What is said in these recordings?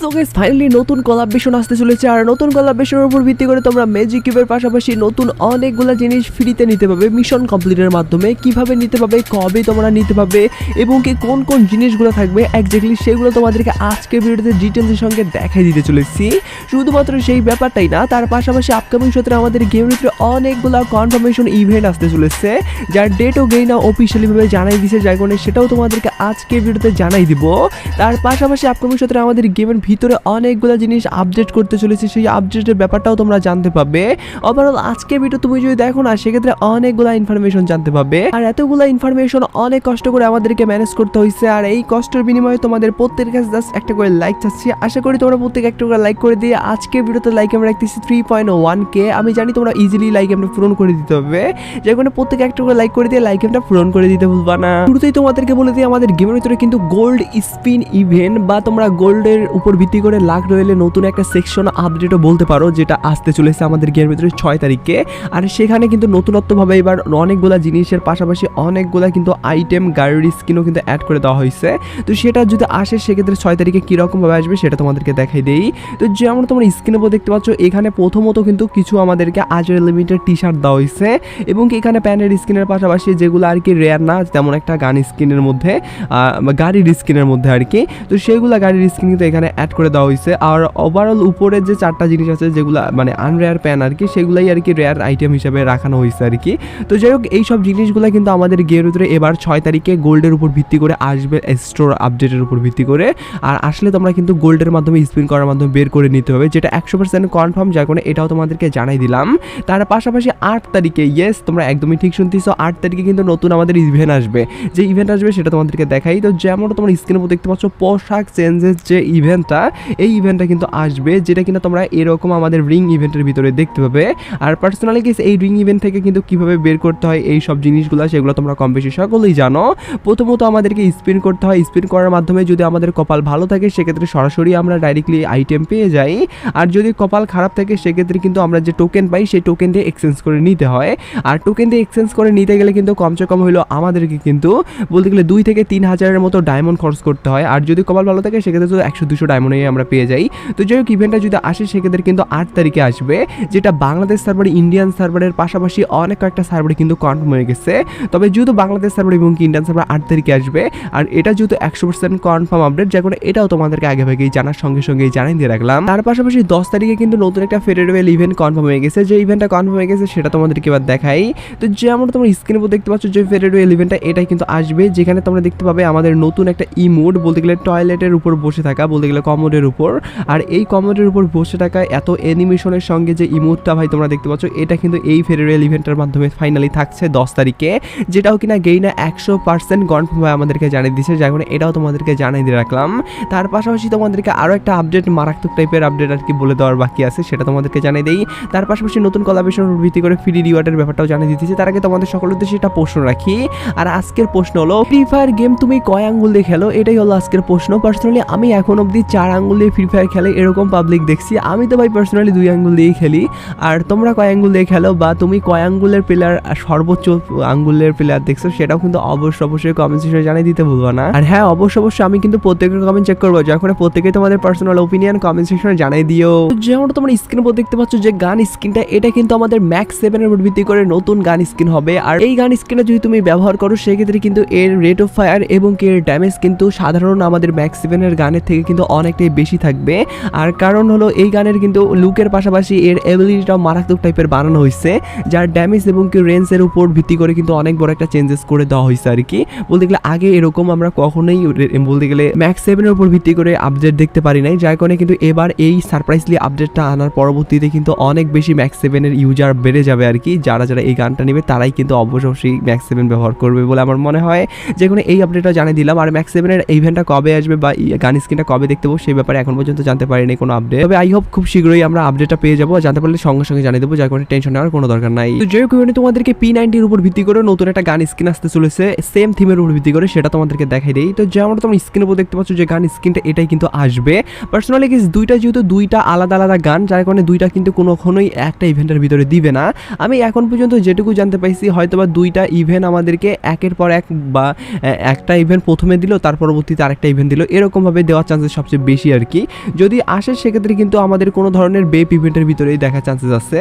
So finally নতুন collaboration আসতে চলেছে। আর নতুন কোলাবরেশনের উপর ভিত্তি করে তোমরা ম্যাজিক কিউবের পাশাপাশি নতুন অনেকগুলো জিনিস ফ্রিতে নিতে পারবে। মিশন কমপ্লিটের মাধ্যমে। কীভাবে নিতে পারবে? কবে তোমরা নিতে পারবে? এবং কি কোন কোন জিনিসগুলো থাকবে? একজাক্টলি সেগুলো তোমাদেরকে আজকের ভিডিওতে ডিটেলসের সঙ্গে দেখাই দিতে চলেছি। শুধুমাত্র সেই ব্যাপারটাই না, তার পাশাপাশি আপকামিং সত্রে আমাদের গেমের অনেকগুলো কনফার্মেশন ইভেন্ট আসতে চলেছে। যার ডেটও গেইনা অফিসিয়ালিভাবে জানাই দিছে যার কারণে সেটাও তোমাদেরকে আজকের ভিডিওতে জানাই দিব। তার পাশাপাশি আপকামিং সত্রে আমাদের গেমের ভিতরে অনেকগুলো জিনিস আপডেট করতে চলেছে, সেই আপডেটের ব্যাপারটাও তোমরা জানতে পারবে। ওভারঅল আজকে ভিডিও তুমি যদি দেখো না, সেক্ষেত্রে অনেকগুলো ইনফরমেশন জানতে পারবে। আর এতগুলো ইনফরমেশন অনেক কষ্ট করে আমাদেরকে ম্যানেজ করতে হয়েছে আর এই কষ্টের বিনিময়ে তোমাদের প্রত্যেকের কাছে জাস্ট একটা করে লাইক চাচ্ছি। আশা করি তোমরা প্রত্যেক একটা করে লাইক করে দিয়ে আজকে ভিডিওতে লাইক আমরা রাখতেছি থ্রি পয়েন্ট ওয়ান কে আমি জানি তোমরা ইজিলি লাইক আমরা পূরণ করে দিতে হবে। যে কোনো প্রত্যেকে একটা করে লাইক করে দিয়ে লাইক আমরা পূরণ করে দিতে ভুলবা না। শুরুতেই তোমাদেরকে বলে দিই, আমাদের গেমের ভিতরে কিন্তু গোল্ড স্পিন ইভেন্ট বা তোমরা গোল্ডের উপর ভিত্তি করে লাখ রয়েলে নতুন একটা সেকশন আপডেটও বলতে পারো, যেটা আসতে চলেছে আমাদের গেমের ভিতরে ছয় তারিখে। আর সেখানে কিন্তু নতুনত্বভাবে এবার অনেকগুলা জিনিসের পাশাপাশি অনেকগুলা কিন্তু আইটেম গাড়ির স্কিনও কিন্তু অ্যাড করে দেওয়া হয়েছে। তো সেটা যদি আসে, সেক্ষেত্রে ছয় তারিখে কীরকমভাবে আসবে সেটা তোমাদেরকে দেখাই দেই। তো যেমন তোমরা স্ক্রিনের উপর দেখতে পাচ্ছ, এখানে প্রথমত কিন্তু কিছু আমাদেরকে আজের লিমিটেড টি শার্ট দেওয়া হয়েছে এবং এখানে প্যান্টের স্কিনের পাশাপাশি যেগুলো আর কি রেয়ার না, তেমন একটা গান স্কিনের মধ্যে গাড়ির স্কিনের মধ্যে আর কি। তো সেগুলো গাড়ির স্কিন কিন্তু এখানে অ্যাড করে দেওয়া হয়েছে আর ওভারঅল উপরে যে চারটা জিনিস আছে, যেগুলো মানে আনরেয়ার প্যান আর কি, সেগুলাই আর কি রেয়ার আইটেম হিসেবে রাখানো হয়েছে আর কি। তো যাই হোক এই সব জিনিসগুলো কিন্তু আমাদের গেমের ভিতরে এবার ছয় তারিখে গোল্ডের উপর ভিত্তি করে আসবে স্টোর আপডেটের উপর ভিত্তি করে। আর আসলে তোমরা কিন্তু গোল্ডের মাধ্যমে স্পিন করার মাধ্যমে বের করে নিতে হবে, যেটা একশো পার্সেন্ট কনফার্ম যার কারণে এটাও তোমাদেরকে জানাই দিলাম। তার পাশাপাশি আট তারিখে ইয়েস তোমরা একদমই ঠিক শুনতেছো, আট তারিখে কিন্তু নতুন আমাদের ইভেন্ট আসবে। যে ইভেন্ট আসবে সেটা তোমাদেরকে দেখাই। তো যেমন তোমরা স্ক্রিনের উপর দেখতে পাচ্ছ, পোশাক চেঞ্জেস যে ইভেন্টটা এই ইভেন্টটা কিন্তু আসবে, যেটা কিনা তোমরা এরকম আমাদের রিং ইভেন্টের ভিতরে দেখতে পাবে। আর পার্সোনালি কেস এই রিং ইভেন্ট থেকে কিন্তু কীভাবে বের করতে হয়, এই সব জিনিসগুলো, সেগুলো তোমরা কম বেশি সকলেই জানো। প্রথমত আমাদেরকে স্পিন করতে হয়। স্পিন করার মাধ্যমে যদি আমাদের কপাল ভালো থাকে, সেক্ষেত্রে সরাসরি আমরা ডাইরেক্টলি আইটেম পেয়ে যাই। আর যদি কপাল খারাপ থাকে, সেক্ষেত্রে কিন্তু আমরা যে টোকেন পাই, সেই টোকেন দিয়ে এক্সচেঞ্জ করে নিতে হয়। আর টোকেন দিয়ে এক্সচেঞ্জ করে নিতে গেলে কিন্তু কমসে কম হলো আমাদেরকে কিন্তু বলতে গেলে দুই থেকে তিন হাজারের মতো ডায়মন্ড খরচ করতে হয়। আর যদি কপাল ভালো থাকে, সেক্ষেত্রে তো একশো দুশো ডায়মন্ডে আমরা পেয়ে যাই। তো যাই হোক ইভেন্টটা যদি আসে, সেক্ষেত্রে কিন্তু আট তারিখে আসবে, যেটা বাংলাদেশ সার্ভার ইন্ডিয়ান সার্ভারের পাশাপাশি অনেক কয়েকটা সার্ভারে কিন্তু কনফার্ম হয়ে গেছে। তবে যেহেতু বাংলাদেশ সার্ভার এবং ইন্ডিয়ান সার্ভার আট তারিখে আসবে, আর এটা যেহেতু একশো পার্সেন্ট কনফার্ম আপডেট যার কারণে এটাও তোমাদেরকে আগে ভাগেই জানার সঙ্গে সঙ্গেই জানাই দিয়ে রাখলাম। তার পাশাপাশি দশ তারিখে কিন্তু নতুন একটা ফেডারেল ইভেন্ট কনফার্ম হয়ে গেছে। যে ইভেন্টটা কনফার্ম হয়ে গেছে, সেটা তোমাদেরকে এবার দেখাই। তো যেমন তোমরা স্ক্রিনের উপর দেখতে পাচ্ছ, যে ফেডারেল ইভেন্টটা এটাই কিন্তু আসবে। যেখানে তোমরা দেখতে পাবে আমাদের নতুন একটা ইমোড বলতে গেলে টয়লেটের উপর বসে থাকা, বলতে গেলে কমোডের উপর। আর এই কমোডের উপর বসে থাকা এত অ্যানিমেশনের সঙ্গে যে ইমোটটা ভাই তোমরা দেখতে পাচ্ছ, এটা কিন্তু এই ফেডারেল ইভেন্টের মাধ্যমে ফাইনালি থাকছে দশ তারিখে, যেটাও কিনা গেইনা একশো পার্সেন্ট কনফার্ম হয়ে আমাদেরকে জানিয়ে দিচ্ছে যার কারণে এটাও তোমাদেরকে জানিয়ে দিয়ে রাখলাম। তার পাশাপাশি তোমাদেরকে আরও একটা আপডেট মারাত্মক টাইপের আপডেট আর কি বলে দেওয়ার বাকি আছে, সেটা তোমাদেরকে জানিয়ে দেই। তার পাশাপাশি নতুন কলাবেশন ভিত্তি করে ফ্রি রিওয়ার্ডের ব্যাপারটাও জানিয়ে দিতেছি তার আগে তোমাদের সকলের উদ্দেশ্যে একটা প্রশ্ন রাখি। আর আজকের প্রশ্ন হলো ফ্রি ফায়ার গেম তুমি কয় আঙ্গুল দিয়ে খেলো? এটাই হলো আজকের প্রশ্ন। পার্সোনালি আমি এখন অবধি চার আঙ্গুল দিয়ে ফ্রি ফায়ার খেলে এরকম পাবলিক দেখছি। আমি তো ভাই পার্সোনালি দুই আঙ্গুল দিয়েই খেলি। আর তোমরা কয় আঙ্গুল দিয়ে খেলো বা তুমি কয় আঙ্গুলের প্লেয়ার সর্বোচ্চ আঙ্গুলের প্লেয়ার দেখছ সেটাও কিন্তু অবশ্যই অবশ্যই কমেন্ট সেকশনে জানিয়ে দিতে ভুলবো না। আর হ্যাঁ অবশ্যই অবশ্যই আমি কিন্তু প্রত্যেকের কমেন্ট চেক করব। যখন প্রত্যেকে তোমাদের পার্সোনাল ওপিনিয়ন কমেন্ট সেকশনে জানিয়ে দিও। যেমন তোমরা স্ক্রিন উপর দেখতে পাচ্ছ যে গান স্ক্রিনটা এটা কিন্তু আমাদের ম্যাক্স সেভেনের উপর ভিত্তি করে নতুন গান স্ক্রিন হবে। আর এই গান স্ক্রিনটা যদি তুমি ব্যবহার করো, সেক্ষেত্রে কিন্তু এর রেট অফ ফায়ার এবং কি এর ড্যামেজ কিন্তু সাধারণ আমাদের ম্যাক্স সেভেনের গানের থেকে কিন্তু অনেকটাই বেশি থাকবে। আর কারণ হলো এই গানের কিন্তু লুকের পাশাপাশি এর এবিলিটিটাও মারাত্মক টাইপের বানানো হয়েছে যার ড্যামেজ এবং কি রেঞ্জের উপর ভিত্তি করে কিন্তু অনেক বড় একটা চেঞ্জেস করে দেওয়া হয়েছে আর কি। বলতে গেলে আগে এরকম আমরা কখনোই বলতে গেলে ম্যাক্স সেভেনের উপর ভিত্তি করে আপডেট দেখতে পারি নাই, যার কারণে কিন্তু এবার এই সারপ্রাইজলি আপডেটটা আনার পরবর্তীতে কিন্তু অনেক বেশি ম্যাক্স সেভেনের ইউজার বেড়ে যাবে আর কি। যারা যারা এই গানটা নেবে তারাই কিন্তু অবশ্যই ম্যাক্স সেভেন ব্যবহার করবে বলে আমার মনে হয়। যে কোনো এই আপডেটটা জানিয়ে দিলাম। আর ম্যাক্স সেভেনের ইভেন্টটা কবে আসবে বা গান স্ক্রিনটা কবে দেখতে পাবো সেই ব্যাপারে এখন পর্যন্ত জানতে পারিনি কোনো আপডেট তবে আই হোপ খুব শীঘ্রই আমরা আপডেটটা পেয়ে যাব। জানতে পারলে সঙ্গে সঙ্গে জানিয়ে দেবো, যার কারণে টেনশন নেওয়ার কোনো দরকার নাই। তো যে কারণে তোমাদেরকে পি নাইনটির উপর ভিত্তি করে নতুন একটা গান স্ক্রিন আসতে চলেছে। সেম থিমের উপর ভিত্তি করে সেটা তোমাদেরকে দেখাই দেই। তো যেমন তোমরা স্ক্রিনের উপর দেখতে পাচ্ছ যে গান স্ক্রিনটা এটাই কিন্তু আসবে। পার্সোনালি গেস দুইটা যেহেতু দুইটা আলাদা আলাদা গান, যার কারণে দুইটা কিন্তু কোনোক্ষণই একটা ইভেন্টের ভিতরে দিবে না। আমি এখন পর্যন্ত যেটুকু জানতে পাইছি হয়তো বা দুইটা ইভেন্ট আমাদেরকে একের পর এক বা একটা ইভেন্ট প্রথমে দিল, তার পরবর্তীতে আরেকটা ইভেন্ট দিল। এরকমভাবে দেওয়ার চান্সেস সবচেয়ে বেশি আর কি। যদি আসে, সেক্ষেত্রে কিন্তু আমাদের কোনো ধরনের বেপ ইভেন্টের ভিতরেই দেখার চান্সেস আছে।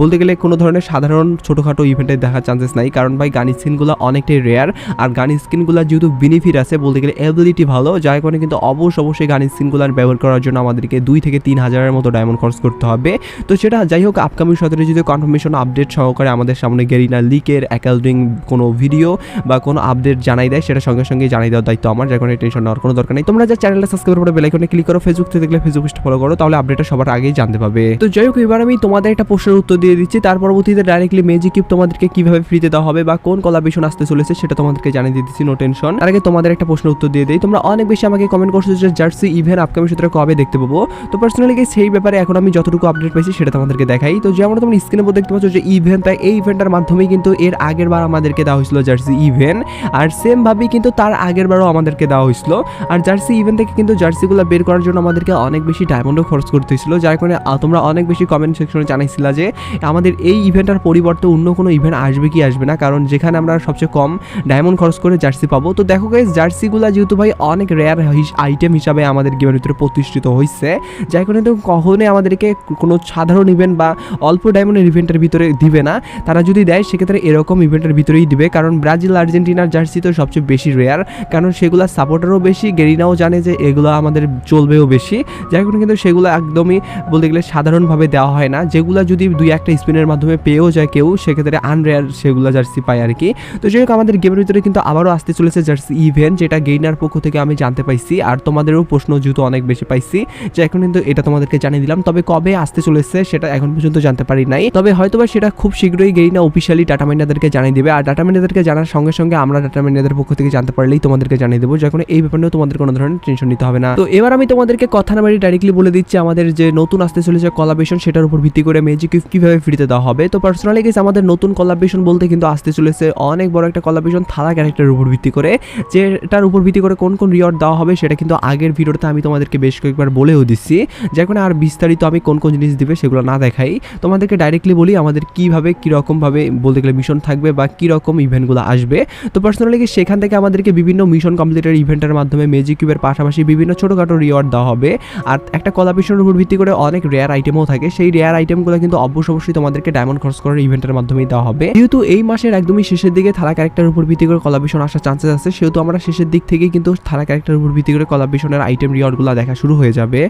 বলতে গেলে কোনো ধরনের সাধারণ ছোটোখাটো ইভেন্টে দেখার চান্সেস নাই। কারণ ভাই, গান স্কিনগুলো অনেকটাই রেয়ার আর গান স্কিনগুলো যেহেতু বেনিফিট আছে, বলতে গেলে অ্যাবিলিটি ভালো, যার কারণে কিন্তু অবশ্য অবশ্যই গান স্কিনগুলো ব্যবহার করার জন্য আমাদেরকে দুই থেকে তিন হাজারের মতো ডায়মন্ড খরচ করতে হবে। তো সেটা যাই হোক আপকামিং সতেরো যদি কনফার্মেশন আপডেট সহকারে আমাদের সামনে গেরিনা লিকের অ্যাকাউন্টিং কোনো ভিডিও বা কোনো আপডেট জানাই দেয়, সেটা সঙ্গে সঙ্গে জানাই দেওয়ার দায়িত্ব আমার, যার টেনশন নেওয়ার কোনো দরকার নেই। তোমরা যা চ্যানেলটা সাবস্ক্রাইব করে বেলাইকনে ক্লিক করো ফেসবুক থেকে দেখলে ফেসবুক পেজটা ফলো করো, তাহলে আপডেটটা সবার আগেই জানতে পাবে। তো যাই হোক, এবার আমি তোমাদের একটা প্রশ্নের উত্তর দিয়ে দিচ্ছি। তার পরবর্তীতে ডাইরেক্টলি মেজিক কিপ তোমাদেরকে কীভাবে ফ্রিতে দেওয়া হবে বা কোন কলাবেশন আসতে চলেছে সেটা তোমাদেরকে জানিয়ে দিচ্ছি নো টেনশন তার আগে তোমাদের একটা প্রশ্নের উত্তর দিয়ে দিই। তোমরা অনেক বেশি আমাকে কমেন্ট করছ যে জার্সি ইভেন্ট আপকামিং সূত্রে কবে দেখতে পাবো। তো পার্সোনালি সেই ব্যাপারে এখন আমি যতটুকু আপডেট পাইছি সেটা তোমাদেরকে দেখাই। তো যেমন তোমরা স্ক্রিনের উপর দেখতে পাচ্ছ যে ইভেন্ট তাই এই ইভেন্টের মাধ্যমেই কিন্তু এর আগের বার আমাদেরকে দেওয়া হয়েছিল জার্সি ইভেন্ট আর সেম ভাবেই কিন্তু তার আগের বারও আমাদেরকে দেওয়া হয়েছিল। আর জার্সি ইভেন্ট থেকে কিন্তু জার্সিগুলো বের করার জন্য আমাদেরকে অনেক বেশি ডায়মন্ডও খরচ করতে হয়েছিল। যার কারণে তোমরা অনেক বেশি কমেন্ট সেকশনে জানাইছিলা যে, আমাদের এই ইভেন্টটার পরিবর্তে অন্য কোনো ইভেন্ট আসবে কি আসবে না? কারণ যেখানে আমরা সবচেয়ে কম ডায়মন্ড খরচ করে জার্সি পাবো। তো দেখো গাইজ জার্সিগুলো যেহেতু ভাই অনেক রেয়ার আইটেম হিসাবে আমাদের গেমের ভিতরে প্রতিষ্ঠিত হয়েছে যার কারণে তো কখনোই আমাদেরকে কোনো সাধারণ ইভেন্ট বা অল্প ডায়মন্ডের ইভেন্টের ভিতরে দিবে না। তারা যদি দেয়, সেক্ষেত্রে এরকম ইভেন্টের ভিতরেই দিবে। কারণ ব্রাজিল আর্জেন্টিনার জার্সি তো সবচেয়ে বেশি রেয়ার কারণ সেগুলো সাপোর্টারও বেশি। গেরিনাও জানে যে এগুলো আমাদের চলবেও বেশি। যার কিন্তু সেগুলো একদমই বলতে গেলে সাধারণভাবে দেওয়া হয় না। যেগুলো যদি দুই একটা স্পিনের মাধ্যমে পেয়েও যায় কেউ, সেক্ষেত্রে আনরেয়ার সেগুলো জার্সি পায় আর কি। তো যাই আমাদের গেমের ভিতরে কিন্তু আবারও আসতে চলেছে জার্সি ইভেন্ট যেটা গেইনার পক্ষ থেকে আমি জানতে পাইছি। আর তোমাদেরও প্রশ্ন যেহেতু অনেক বেশি পাইছি, যে এখন কিন্তু এটা তোমাদেরকে জানিয়ে দিলাম। তবে কবে আসতে চলেছে সেটা এখন পর্যন্ত জানতে পারি নাই। তবে হয়তোবা সেটা খুব শীঘ্রই গেইনা অফিসিয়ালি ডাটা মাইনাদেরকে জানিয়ে দেবে। আর ডাটা মাইনাদেরকে জানার সঙ্গে সঙ্গে আমরা ডাটা মাইনাদের পক্ষ থেকে জানতে পারলেই তোমাদেরকে জানিয়ে দেবো। যখন এই ব্যাপারে নিয়েও তোমাদের কোনো ধরনের টেনশন নিতে হবে না। তো এবার আমি তোমাদেরকে কথা না বাড়ি ডাইরেক্টলি বলে দিচ্ছি, আমাদের যে নতুন আসতে চলেছে কলাবেশন সেটার উপর ভিত্তি করে ম্যাজিক কীভাবে ফ্রিতে দেওয়া হবে। তো পার্সোনালি গেছে আমাদের নতুন কলাবেশন বলতে কিন্তু আসতে চলেছে অনেক বড় একটা কলাবেশন থালা ক্যারেক্টারের উপর ভিত্তি করে, যেটার উপর ভিত্তি করে কোন কোন রিওয়ার্ড দেওয়া হবে সেটা কিন্তু আগের ভিডিওতে আমি তোমাদেরকে বেশ কয়েকবার বলেও দিচ্ছি। যার কারণে আর বিস্তারিত আমি কোন কোন জিনিস দিবে সেগুলো না দেখাই। তোমাদেরকে ডাইরেক্টলি বলি আমাদের কীভাবে, কীরকমভাবে বলতে গেলে মিশন থাকবে বা কীরকম ইভেন্টগুলো আসবে। তো পার্সোনালি সেখান থেকে আমাদেরকে বিভিন্ন মিশন কমপ্লিটের ইভেন্টের মাধ্যমে মেজিক কিউবের পাশাপাশি বিভিন্ন ছোটোখাটো রিওয়ার্ড দেওয়া হবে। আর একটা কলাবেশনের উপর ভিত্তি করে অনেক রেয়ার আইটেমও থাকে। সেই রেয়ার আইটেমগুলো কিন্তু অবশ্য অবশ্যই তোমাদেরকে ডায়মন্ড খরচ করার ইভেন্টের মাধ্যমেই দেওয়া হবে। যেহেতু এই মাসের একদমই শেষের দিকে থালা ক্যারেক্টার উপর ভিত্তি করে কলাবেশন আসার চান্সেস আছে, সেহেতু আমরা শেষের দিক থেকেই কিন্তু থালা ক্যারেক্টার উপর ভিত্তি করে কলাবেশনের আইটেম রিওয়ার্ডগুলো দেখা শুরু হয়ে যাবে।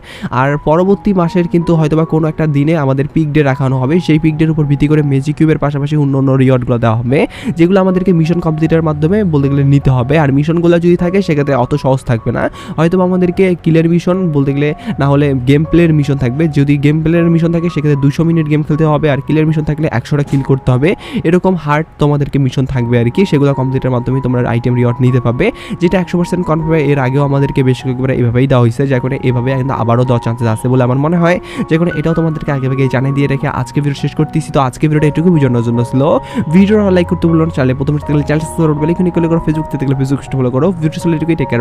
আর পরবর্তী মাসের কিন্তু হয়তোবা কোনো একটা দিনে আমাদের পিক ডে রাখানো হবে। সেই পিক ডের উপর ভিত্তি করে মেজিক কিউবের পাশাপাশি অন্য অন্য রিওয়ার্ডগুলো দেওয়া হবে, যেগুলো আমাদেরকে মিশন কমপ্লিটের মাধ্যমে বলতে গেলে নিতে হবে। আর মিশনগুলো যদি থাকে, সেক্ষেত্রে অত সহজ থাকবে না। হয়তোবা আমাদেরকে কিলের মিশন বলতে গেলে না হলে গেম প্লের মিশন থাকবে। যদি গেম প্লের মিশন থাকে, সেক্ষেত্রে দুশো মিনিট গেম খেলতে হবে আর কিলের মিশন থাকলে একশোটা কিল করতে হবে। এরকম হার্ড তোমাদেরকে মিশন থাকবে আর কি, সেগুলো কমপ্লিটের মাধ্যমে তোমরা আইটেম রিওয়ার্ড নিতে পারবে। যেটা একশো পার্সেন্ট কনফার্ম এর আগেও আমাদেরকে বেশ কয়েকবার এভাবেই দেওয়া হয়েছে, যার কারণে এভাবে কিন্তু আবারও দেওয়ার চান্সেস আছে বলে আমার মনে হয়। যে কোনো এটাও তোমাদেরকে আগে আগে জানিয়ে দিয়ে রেখে আজকে ভিডিও শেষ করতেছি। তো আজকে ভিডিওটা এটুকু বোঝানোর জন্য ছিল ভিডিও লাইক করতে বলুন চ্যানেল প্রথমে চ্যানেল সাবস্ক্রাইব করো বেলাইকনি ফেসবুক থেকে ফেসবুক ফলো করো ভিডিও টেক